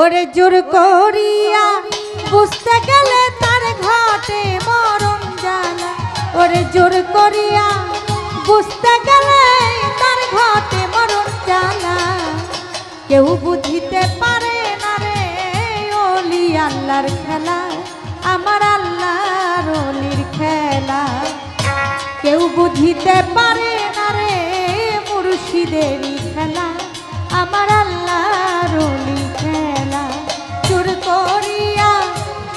ওরে জোর করিয়া বুঝতে গেলে তার ঘাটে মরণ জ্বালা ওরে জোর করিয়া বুঝতে গেলে তার ঘাটে মরণ জ্বালা কেউ বুঝিতে পারে না রে ওলি আল্লাহর খেলা, আমার আল্লাহর অলির খেলা। কেউ বুঝিতে পারে না রে মুর্শিদেরই খেলা, আমার আল্লাহর অলি করিয়া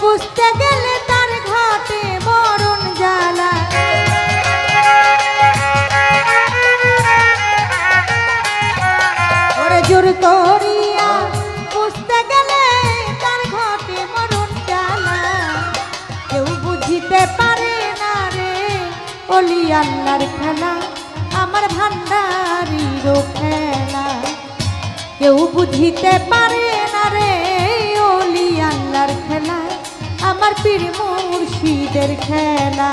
বুঝতে গেলে তার ঘাটে মরণ জ্বালা। জোর করিয়া তার কেউ বুঝিতে পারে না রে আল্লাহর খেলা, আমার ভান্ডারিরও খেলা। কেউ বুঝিতে পারে আমার পীর মুর্শিদের খেলা।